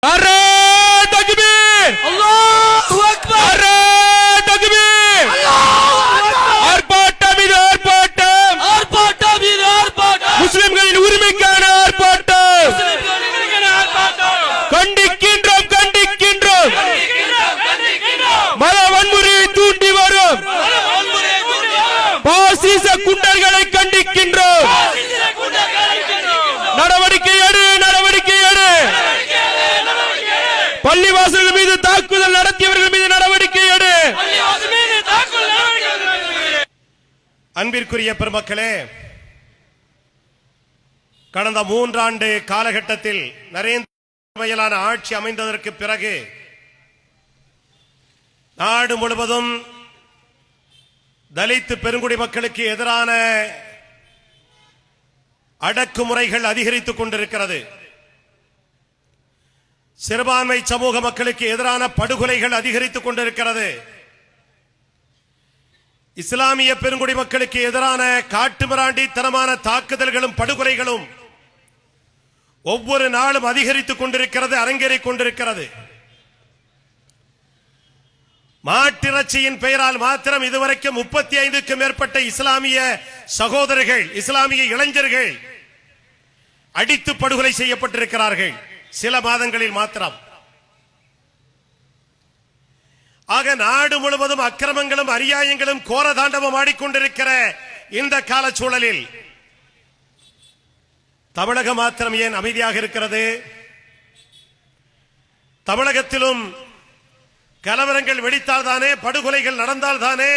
¡Arre! தாக்குதல் நடத்தியவர்கள் மீது நடவடிக்கை எடு. அன்பிற்குரிய பெருமக்களே கடந்த மூன்றாண்டு காலகட்டத்தில் நரேந்திர வகையிலான ஆட்சி அமைந்ததற்கு பிறகு நாடு முழுவதும் தலித்து பெருங்குடி மக்களுக்கு எதிரான அடக்குமுறைகள் அதிகரித்துக் கொண்டிருக்கிறது. சிறுபான்மை சமூக மக்களுக்கு எதிரான படுகொலைகள் அதிகரித்துக் கொண்டிருக்கிறது. இஸ்லாமிய பெருங்குடி மக்களுக்கு எதிரான காட்டுமிராண்டித்தனமான தாக்குதல்களும் படுகொலைகளும் ஒவ்வொரு நாளும் அதிகரித்துக் கொண்டிருக்கிறது அரங்கேறிக் கொண்டிருக்கிறது. மாட்டிறைச்சியின் பெயரால் மாத்திரம் இதுவரைக்கும் முப்பத்தி ஐந்துக்கும் மேற்பட்ட இஸ்லாமிய சகோதரர்கள் இஸ்லாமிய இளைஞர்கள் அடித்து படுகொலை செய்யப்பட்டிருக்கிறார்கள். சில மாதங்களில் மாத்திரம். ஆக நாடு முழுவதும் அக்கிரமங்களும் அரியாயங்களும் கோர தாண்டவம் ஆடிக்கொண்டிருக்கிற இந்த கால சூழலில் தமிழகம் மாத்திரம் ஏன் அமைதியாக இருக்கிறது? தமிழகத்திலும் கலவரங்கள் வெடித்தால் தானே படுகொலைகள் நடந்தால் தானே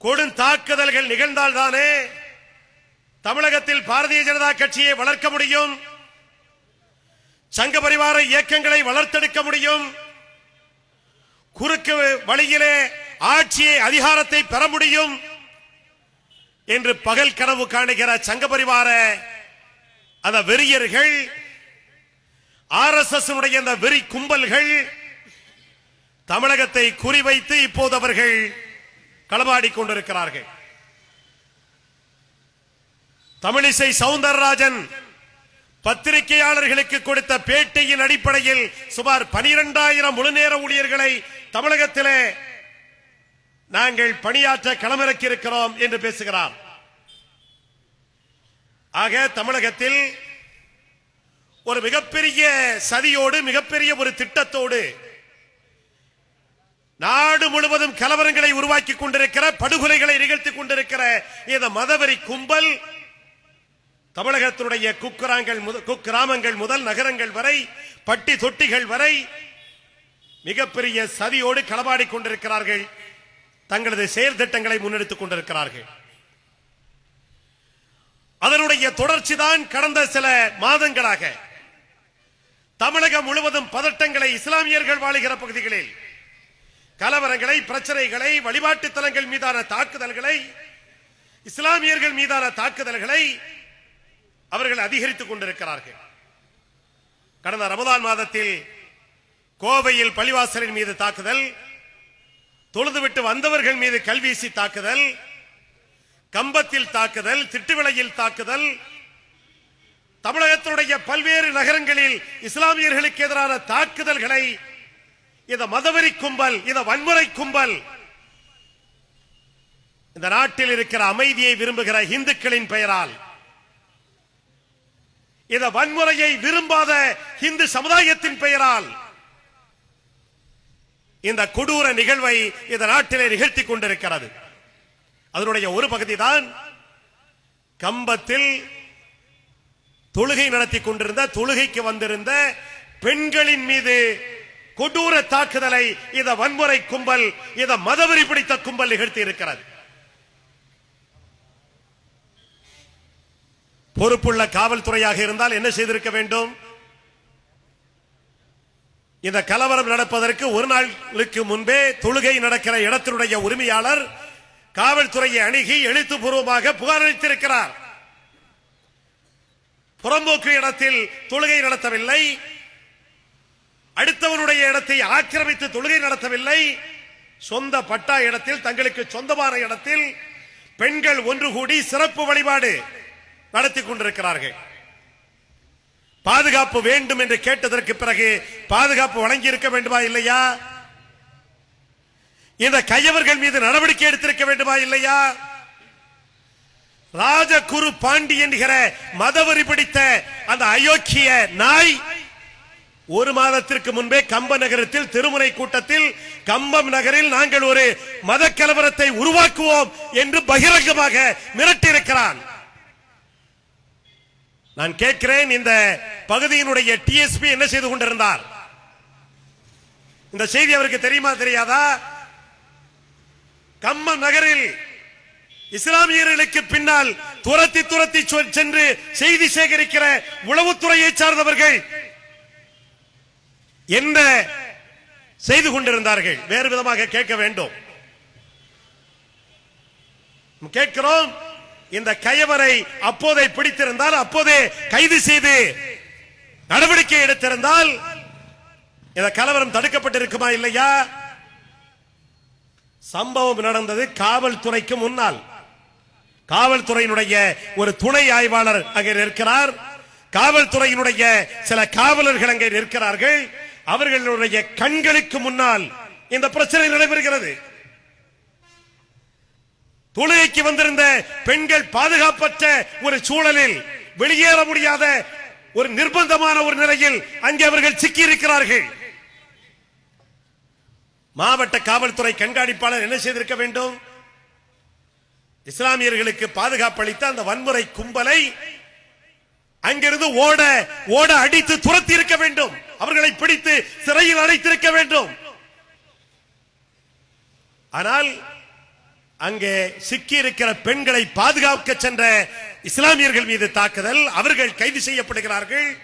கொடும் தாக்குதல்கள் நிகழ்ந்தால்தானே தமிழகத்தில் பாரதிய ஜனதா கட்சியை வளர்க்க முடியும்? சங்க பரிவார இயக்கங்களை வளர்த்தெடுக்க முடியும். குறுக்கு வழியிலே ஆட்சியை அதிகாரத்தை பெற முடியும். என்று பகல் கனவு காணுகிற சங்க பரிவார அந்த வெறியர்கள் ஆர் எஸ் எஸ் அந்த வெறி கும்பல்கள் தமிழகத்தை குறிவைத்து இப்போது அவர்கள் களமாடிக் கொண்டிருக்கிறார்கள். தமிழிசை சவுந்தரராஜன் பத்திரிகையாளர்களுக்கு கொடுத்த பேட்டியின் அடிப்படையில் சுமார் பனிரெண்டாயிரம் முழுநேர ஊழியர்களை தமிழகத்திலே நாங்கள் பணியாற்ற களமிறக்கி இருக்கிறோம் என்று பேசுகிறார். ஆக தமிழகத்தில் ஒரு மிகப்பெரிய சதியோடு மிகப்பெரிய ஒரு திட்டத்தோடு நாடு முழுவதும் கலவரங்களை உருவாக்கி கொண்டிருக்கிற படுகொலைகளை நிகழ்த்தி கொண்டிருக்கிற இந்த மதவெறி கும்பல் தமிழகத்தினுடைய குக்கிராங்கள் குக்கிராமங்கள் முதல் நகரங்கள் வரை பட்டி தொட்டிகள் வரை மிகப்பெரிய சதியோடு களபாடி கொண்டிருக்கிறார்கள். தங்களது செயல் திட்டங்களை முன்னெடுத்துக் கொண்டிருக்கிறார்கள். அதனுடைய தொடர்ச்சிதான் கடந்த சில மாதங்களாக தமிழகம் முழுவதும் பதட்டங்களை இஸ்லாமியர்கள் வாழுகிற பகுதிகளில் கலவரங்களை பிரச்சனைகளை வழிபாட்டு தலங்கள் மீதான தாக்குதல்களை இஸ்லாமியர்கள் மீதான தாக்குதல்களை அவர்கள் அதிகரித்துக் கொண்டிருக்கிறார்கள். கடந்த ரமதான் மாதத்தில் கோவையில் பள்ளிவாசலின் மீது தாக்குதல் தொழுதுவிட்டு வந்தவர்கள் மீது கல்வீசி தாக்குதல் கம்பத்தில் தாக்குதல் திட்டுவிளையில் தாக்குதல் தமிழகத்தினுடைய பல்வேறு நகரங்களில் இஸ்லாமியர்களுக்கு எதிரான தாக்குதல்களை இந்த மதவெறி கும்பல் இந்த வன்முறை கும்பல் இந்த நாட்டில் இருக்கிற அமைதியை விரும்புகிற இந்துக்களின் பெயரால் இத வன்முறையை விரும்பாத இந்து சமுதாயத்தின் பெயரால் இந்த கொடூர நிகழ்வை இந்த நாட்டிலே நிகழ்த்தி கொண்டிருக்கிறது. அதனுடைய ஒரு பகுதி தான் கம்பத்தில் தொழுகை நடத்தி கொண்டிருந்த தொழுகைக்கு வந்திருந்த பெண்களின் மீது கொடூர தாக்குதலை இத வன்முறை கும்பல் இத மதவெறி பிடித்த கும்பல் நிகழ்த்தி இருக்கிறது பொறுப்புள்ள காவல்துறையாக இருந்தால் என்ன செய்திருக்க வேண்டும்? இந்த கலவரம் நடப்பதற்கு ஒரு நாளுக்கு முன்பே தொழுகை நடக்கிற இடத்தினுடைய உரிமையாளர் காவல்துறையை அணுகி எழுத்துப்பூர்வமாக புகார் அளித்திருக்கிறார். புறம்போக்கு இடத்தில் தொழுகை நடத்தவில்லை. அடுத்தவனுடைய இடத்தை ஆக்கிரமித்து தொழுகை நடத்தவில்லை. சொந்த பட்டா இடத்தில் தங்களுக்கு சொந்தமான இடத்தில் பெண்கள் ஒன்று கூடி சிறப்பு வழிபாடு. நடத்தி கொண்டிருக்கிறார்கள். பாதுகாப்பு வேண்டும் என்று கேட்டதற்கு பிறகு பாதுகாப்பு வழங்கி இருக்க வேண்டுமா இல்லையா? இந்த கையவர்கள் மீது நடவடிக்கை எடுத்திருக்க வேண்டுமா இல்லையா? ராஜகுரு பாண்டி என்கிற மதவரி பிடித்த அந்த அயோக்கிய நாய் ஒரு மாதத்திற்கு முன்பே கம்ப நகரத்தில் திருமுறை கூட்டத்தில் கம்பம் நகரில் நாங்கள் ஒரு மத கலவரத்தை உருவாக்குவோம் என்று பகிரங்கமாக மிரட்டியிருக்கிறான். நான் கேட்கிறேன் இந்த பகுதியினுடைய டிஎஸ்பி என்ன செய்து கொண்டிருந்தார்? இந்த செய்தி அவருக்கு தெரியுமா தெரியாதா? கம்ம நகரில் இஸ்லாமியர்களுக்கு பின்னால் துரத்தி துரத்தி சென்று செய்தி சேகரிக்கிற உளவுத்துறையை சார்ந்தவர்கள் என்ன செய்து கொண்டிருந்தார்கள்? வேறு விதமாக கேட்க வேண்டும். கேட்கிறோம். இந்த கயவரை அப்போதை பிடித்திருந்தால் அப்போதே கைது செய்து நடவடிக்கை எடுத்திருந்தால் இந்த கலவரம் தடுக்கப்பட்டிருக்குமா இல்லையா? சம்பவம் நடந்தது காவல்துறைக்கு முன்னால். காவல்துறையினுடைய ஒரு துணை ஆய்வாளர் அங்கே இருக்கிறார் காவல்துறையினுடைய சில காவலர்கள் அங்கே இருக்கிறார்கள் அவர்களுடைய கண்களுக்கு முன்னால் இந்த பிரச்சனை நடைபெறுகிறது. தொழுகைக்கு வந்திருந்த பெண்கள் பாதுகாப்பற்ற ஒரு சூழலில் வெளியேற முடியாத ஒரு நிர்பந்தமான ஒரு நிலையில் அங்கே அவர்கள் சிக்கி இருக்கிறார்கள் மாவட்ட காவல்துறை கண்காணிப்பாளர் என்ன செய்திருக்க வேண்டும்? இஸ்லாமியர்களுக்கு பாதுகாப்பு அளித்த அந்த வன்முறை கும்பலை அங்கிருந்து ஓட ஓட அடித்து துரத்தி இருக்க வேண்டும். அவர்களை பிடித்து சிறையில் அடைத்திருக்க வேண்டும். ஆனால் அங்கே சிக்கி இருக்கிற பெண்களை பாதுகாக்க சென்ற இஸ்லாமியர்கள் மீது தாக்குதல். அவர்கள் கைது செய்யப்படுகிறார்கள்.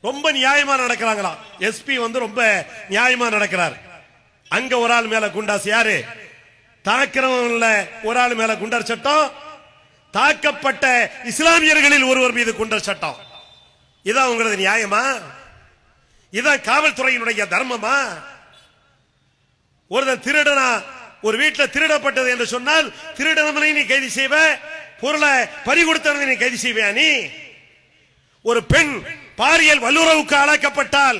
ரொம்ப நியாயமா நடக்கிறாங்களா? எஸ்பி வந்து ரொம்ப நியாயமா நடக்கிறார். அங்க ஒரு ஆள் மேல குண்டாஸ் யாரு? தாக்கிறவன்ல ஒரு ஆள் மேல குண்டர் சட்டம். தாக்கப்பட்ட இஸ்லாமியர்களில் ஒருவர் மீது குண்டர் சட்டம். இதான் உங்களது நியாயமா? இதான் காவல்துறையினுடைய தர்மமா? ஒருத்தன் திருடனா ஒரு வீட்டில் திருடப்பட்டது என்று சொன்னால் திருடனவனை நீ கைது செய்வ பொருளை பறிகொடுத்தவனை நீ கைது செய்வியா நீ? ஒரு பெண் பாரியல் வல்லுறவுக்கு ஆளாக்கப்பட்டால்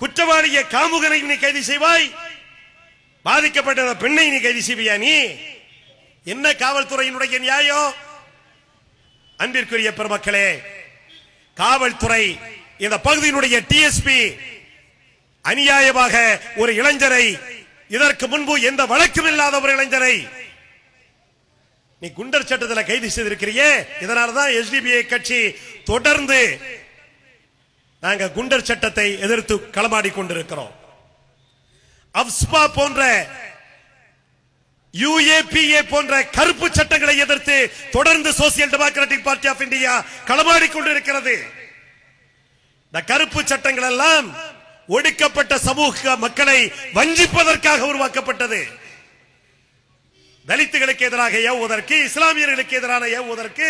குற்றவாளிய காமுகனை நீ கைது செய்வாய் பாதிக்கப்பட்ட பெண்ணை நீ கைது செய்வியா நீ? என்ன காவல்துறையினுடைய நியாயம்? அன்பிற்குரிய பெருமக்களே காவல்துறை இந்த பகுதியினுடைய டிஎஸ்பி அநியாயமாக ஒரு இளைஞரை இதற்கு முன்பு எந்த வழக்கும் இல்லாத ஒரு இளைஞரை நீ குண்டர் சட்டத்தில் கைது செய்திருக்கிறியே. இதனாலதான் எஸ்டிபிஐ கட்சி தொடர்ந்து நாங்க குண்டர் சட்டத்தை எதிர்த்து களமாடி கொண்டிருக்கிறோம். அப்ஸ்பா போன்ற யுஏபிஏ போன்ற கருப்பு சட்டங்களை எதிர்த்து தொடர்ந்து social democratic party of India களமாடி கொண்டிருக்கிறது. இந்த கருப்பு சட்டங்கள் எல்லாம் ஒடுக்கப்பட்ட சமூக மக்களை வஞ்சிப்பதற்காக உருவாக்கப்பட்டது. தலித்துகளுக்கு எதிராக ஏவுவதற்கு இஸ்லாமியர்களுக்கு எதிரான ஏவுவதற்கு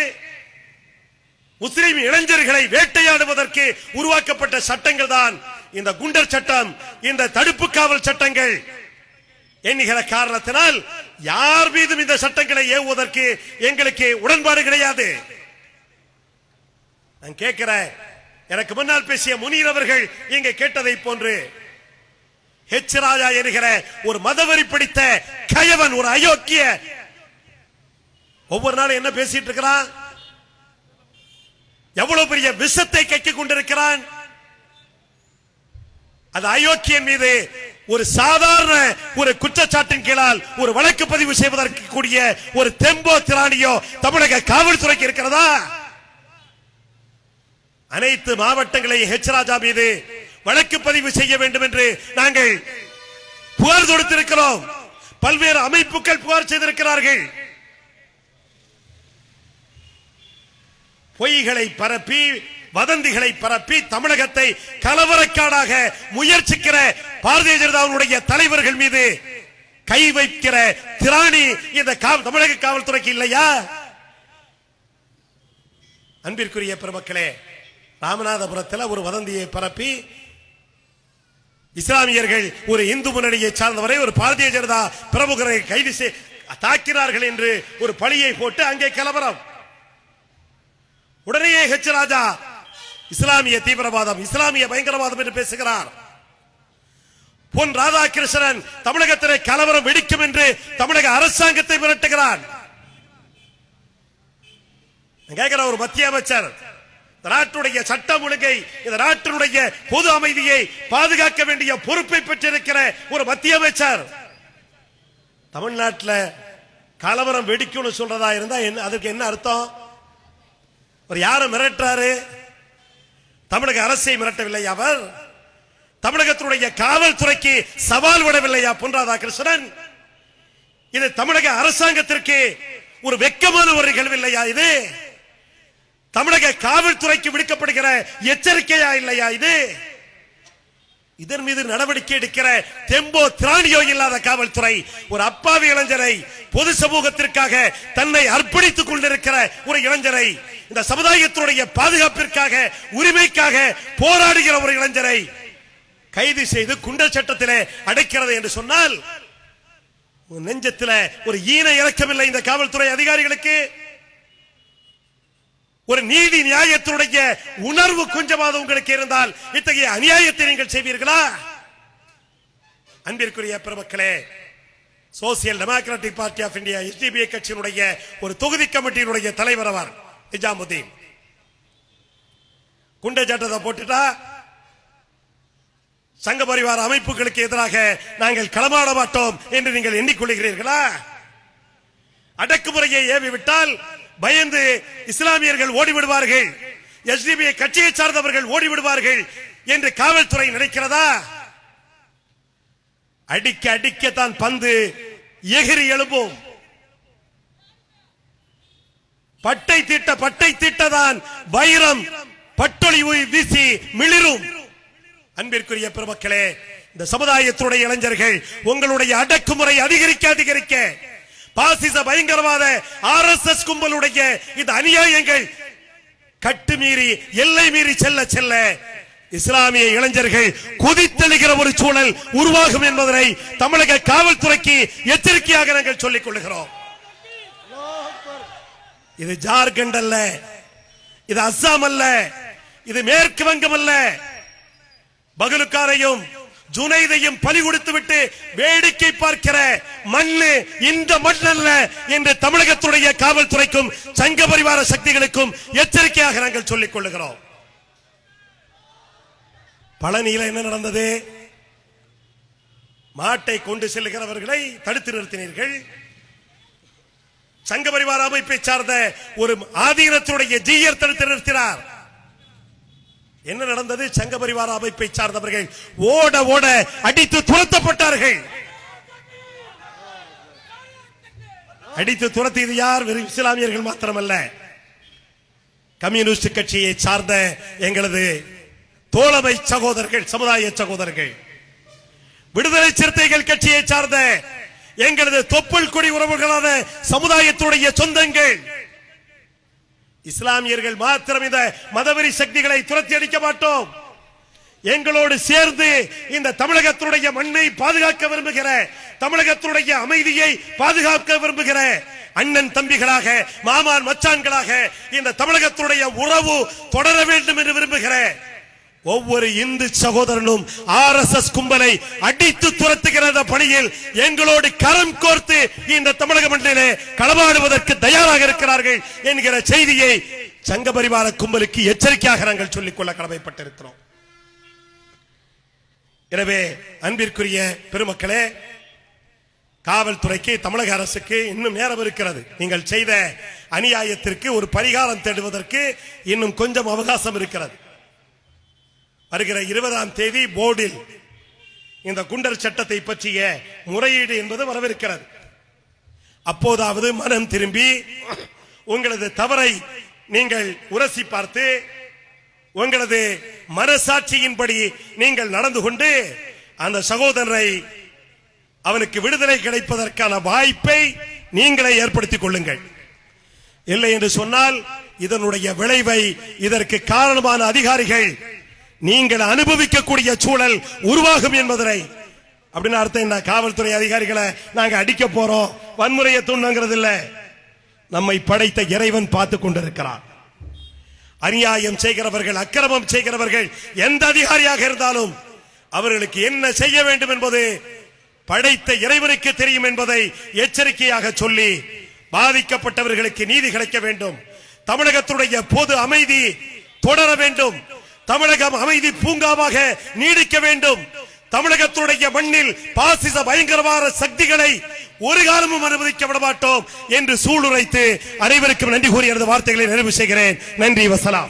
முஸ்லிம் இளைஞர்களை வேட்டையாடுவதற்கு உருவாக்கப்பட்ட சட்டங்கள் தான் இந்த குண்டர் சட்டம் இந்த தடுப்பு காவல் சட்டங்கள். எண்ணுகிற காரணத்தினால் யார் மீதும் இந்த சட்டங்களை ஏவுவதற்கு எங்களுக்கு உடன்பாடு கிடையாது. நான் கேட்கிறேன் எனக்கு முன்னால் பேசிய முனீர் அவர்கள் இங்க கேட்டதை போன்று ஹெச் ராஜா என்கிற ஒரு மதவெறி பிடித்த கயவன் ஒரு அயோக்கிய ஒவ்வொரு நாளும் என்ன பேசிட்டு இருக்கிறான்? எவ்வளவு பெரிய விஷத்தை கைக்கு கொண்டிருக்கிறான்? அது அயோக்கியன் மீது ஒரு சாதாரண ஒரு குற்றச்சாட்டின் கீழால் ஒரு வழக்கு பதிவு செய்வதற்கு கூடிய ஒரு தெம்போ திராணியோ தமிழக காவல்துறைக்கு இருக்கிறதா? அனைத்து மாவட்டங்களையும் ஹெச் ராஜா மீது வழக்கு பதிவு செய்ய வேண்டும் என்று நாங்கள் புகார் தொடுத்திருக்கிறோம். பல்வேறு அமைப்புகள் புகார் செய்திருக்கிறார்கள். பொய்களை பரப்பி வதந்திகளை பரப்பி தமிழகத்தை கலவரக்காடாக முயற்சிக்கிற பாரதிய ஜனதாவுடைய தலைவர்கள் மீது கை வைக்கிற திராணி இந்த தமிழக காவல்துறைக்கு இல்லையா? அன்பிற்குரிய பெருமக்களே ராமநாதபுரத்தில் ஒரு வதந்தியை பரப்பி இஸ்லாமியர்கள் ஒரு இந்து முன்னணியை சார்ந்தவரை ஒரு பாரதிய ஜனதா பிரமுகரை கைது செய் தாக்கினார்கள் என்று ஒரு பழியை போட்டு அங்கே கலவரம். உடனே ஹெச் ராஜா இஸ்லாமிய தீவிரவாதம் இஸ்லாமிய பயங்கரவாதம் என்று பேசுகிறார். பொன் ராதாகிருஷ்ணன் தமிழகத்திலே கலவரம் வெடிக்கும் என்று தமிழக அரசாங்கத்தை மிரட்டுகிறான். கேட்கிற ஒரு மத்திய அமைச்சர் நாட்டுடைய சட்டம் ஒழுங்கை இந்த நாட்டினுடைய பொது அமைதியை பாதுகாக்க வேண்டிய பொறுப்பை பெற்றிருக்கிற ஒரு மத்திய அமைச்சர். தமிழ்நாட்டில் கலவரம் வெடிக்கும்னு சொல்றதா இருந்தா என்ன அதுக்கு என்ன அர்த்தம்? ஒரு யாரை மிரட்டுறாரு? தமிழக அரசை மிரட்டவில்லை அவர். தமிழகத்தினுடைய காவல்துறைக்கு சவால் விடவில்லையா பொன் ராதாகிருஷ்ணன் இது தமிழக அரசாங்கத்திற்கு ஒரு வெக்கமான ஒரு நிகழ்வு இல்லையா இது? தமிழக காவல்துறைக்கு விடுக்கப்படுகிற எச்சரிக்கையா இல்லையா இது? இதன் மீது நடவடிக்கை எடுக்கிற தெம்போ திராணியோ இல்லாத காவல்துறை ஒரு அப்பாவி இளைஞரை பொது சமூகத்திற்காக தன்னை அர்ப்பணித்துக் கொண்டிருக்கிற ஒரு இளைஞரை இந்த சமுதாயத்தினுடைய பாதுகாப்பிற்காக உரிமைக்காக போராடுகிற ஒரு இளைஞரை கைது செய்து குண்டர் சட்டத்திலே அடைக்கிறது என்று சொன்னால் நெஞ்சத்தில் ஒரு ஈன இறக்கமில்லை இந்த காவல்துறை அதிகாரிகளுக்கு. ஒரு நீதி நியாயத்தினுடைய உணர்வு கொஞ்சமாவது உங்களுக்கு இருந்தால் இத்தகைய அநியாயத்தை நீங்கள் செய்வீர்களா? அன்பிற்குரிய பெருமக்களே social democratic party of India SDPI கட்சியினுடைய ஒரு தொகுதி கமிட்டியினுடைய தலைவர் அவர் நிஜாமுதீன். குண்டை சட்டத்தை போட்டுட்டா சங்க பரிவார அமைப்புகளுக்கு எதிராக நாங்கள் களமாட மாட்டோம் என்று நீங்கள் எண்ணிக்கொள்கிறீர்களா? அடக்குமுறையை ஏவி விட்டால் பயந்து இஸ்லாமியர்கள் ஓடிவிடுவார்கள். எஸ்டிபிஐ கட்சியை சார்ந்தவர்கள் ஓடிவிடுவார்கள் என்று காவல்துறை நினைக்கிறதா? அடிக்க அடிக்கத்தான் பந்து எகிரி எழும்பும். பட்டை தீட்ட பட்டை தீட்டதான் வைரம். பட்டொழிவு வீசி மிளிரும். அன்பிற்குரிய பெருமக்களே இந்த சமுதாயத்துடைய இளைஞர்கள் உங்களுடைய அடக்குமுறை அதிகரிக்க அதிகரிக்க. பாசிச பயங்கரவாத ஆர் எஸ் எஸ் கும்பலுடைய இந்த அநியாயங்கள் கட்டு மீறி எல்லை மீறி செல்ல செல்ல இஸ்லாமிய இளைஞர்கள் குதித்தெழுகிற ஒரு சூழல் உருவாகும் என்பதனை தமிழக காவல்துறைக்கு எச்சரிக்கையாக நாங்கள் சொல்லிக் கொள்கிறோம் இது ஜார்க்கண்ட் அல்ல இது அஸ்ஸாம் அல்ல இது மேற்கு வங்கம் அல்ல. பகலுக்காரையும் ஜுனைதையும் பலி கொடுத்து விட்டு வேடிக்கை பார்க்கிற மண்ணு இந்த மண் அல்ல என்று தமிழகத்துடைய காவல்துறைக்கும் சங்க பரிவார சக்திகளுக்கும் எச்சரிக்கையாக நாங்கள் சொல்லிக் கொள்ளுகிறோம். பழனியில என்ன நடந்தது? மாட்டை கொண்டு செல்லுகிறவர்களை தடுத்து நிறுத்தினீர்கள். சங்க பரிவார அமைப்பை சார்ந்த ஒரு ஆதீனத்துடைய ஜீயர் தடுத்து நிறுத்தினார். என்ன நடந்தது? சங்க பரிவார அமைப்பை சார்ந்தவர்கள் ஓட ஓட அடித்து துரத்தப்பட்டார்கள். அடித்து துரத்தியது யார்? வெறும் இஸ்லாமியர்கள் மாத்திரமல்ல. கம்யூனிஸ்ட் கட்சியை சார்ந்த எங்களது தோழமை சகோதரர்கள் சமுதாய சகோதரர்கள் விடுதலை சிறுத்தைகள் கட்சியை சார்ந்த எங்களது தொப்புள் கொடி உறவுகளான சமுதாயத்துடைய சொந்தங்கள் இஸ்லாமியர்கள் மாத்திரம் இந்த மதவெறி சக்திகளை துரத்தி அடிக்க மாட்டோம். எங்களோடு சேர்ந்து இந்த தமிழகத்துடைய மண்ணை பாதுகாக்க விரும்புகிற தமிழகத்துடைய அமைதியை பாதுகாக்க விரும்புகிற அண்ணன் தம்பிகளாக மாமான் மச்சான்களாக இந்த தமிழகத்துடைய உறவு தொடர வேண்டும் என்று விரும்புகிறேன். ஒவ்வொரு இந்து சகோதரனும் ஆர் எஸ் எஸ் கும்பலை அடித்து துரத்துகிற பணியில் எங்களோடு கரம் கோர்த்து இந்த தமிழக மண்ணிலே களமாடுவதற்கு தயாராக இருக்கிறார்கள் என்கிற செய்தியை சங்க பரிவார கும்பலுக்கு எச்சரிக்கையாக நாங்கள் சொல்லிக்கொள்ள கடமைப்பட்டிருக்கிறோம். எனவே அன்பிற்குரிய பெருமக்களே காவல்துறைக்கு தமிழக அரசுக்கு இன்னும் நேரம் இருக்கிறது. நீங்கள் செய்த அநியாயத்திற்கு ஒரு பரிகாரம் தேடுவதற்கு இன்னும் கொஞ்சம் அவகாசம் இருக்கிறது. வருகிற இருபதாம் தேதி போர்டில் இந்த குண்டர் சட்டத்தை பற்றிய முறையீடு என்பது வரவிருக்கிறது. அப்போதாவது மனம் திரும்பி உங்களது தவறை நீங்கள் உரசி பார்த்து உங்களது மனசாட்சியின்படி நீங்கள் நடந்து கொண்டு அந்த சகோதரரை அவனுக்கு விடுதலை கிடைப்பதற்கான வாய்ப்பை நீங்களே ஏற்படுத்திக் கொள்ளுங்கள். இல்லை என்று சொன்னால் இதனுடைய விளைவை இதற்கு காரணமான அதிகாரிகள் நீங்கள் அனுபவிக்கக்கூடிய சூழல் உருவாகும் என்பதனை. அப்படின்னு அர்த்தம் என்ன? காவல்துறை அதிகாரிகளை நாங்க அடிக்க போறோம். வன்முறையை தூண்டுங்கிறது இல்ல நம்மை படைத்த இறைவன் பார்த்து கொண்டிருக்கிறார் அநியாயம் செய்கிறவர்கள் அக்கிரமம் செய்கிறவர்கள் எந்த அதிகாரியாக இருந்தாலும் அவர்களுக்கு என்ன செய்ய வேண்டும் என்பது படைத்த இறைவனுக்கு தெரியும் என்பதை எச்சரிக்கையாக சொல்லி பாதிக்கப்பட்டவர்களுக்கு நீதி கிடைக்க வேண்டும். தமிழகத்துடைய பொது அமைதி தொடர வேண்டும். தமிழகம் அமைதி பூங்காவாக நீடிக்க வேண்டும். தமிழகத்துடைய மண்ணில் பாசிச பயங்கரவாத சக்திகளை ஒரு காலமும் அனுமதிக்க விட மாட்டோம் என்று சூளுரைத்து அனைவருக்கும் நன்றி கூறி எனது வார்த்தைகளை நிறைவு செய்கிறேன். நன்றி வசலாம்.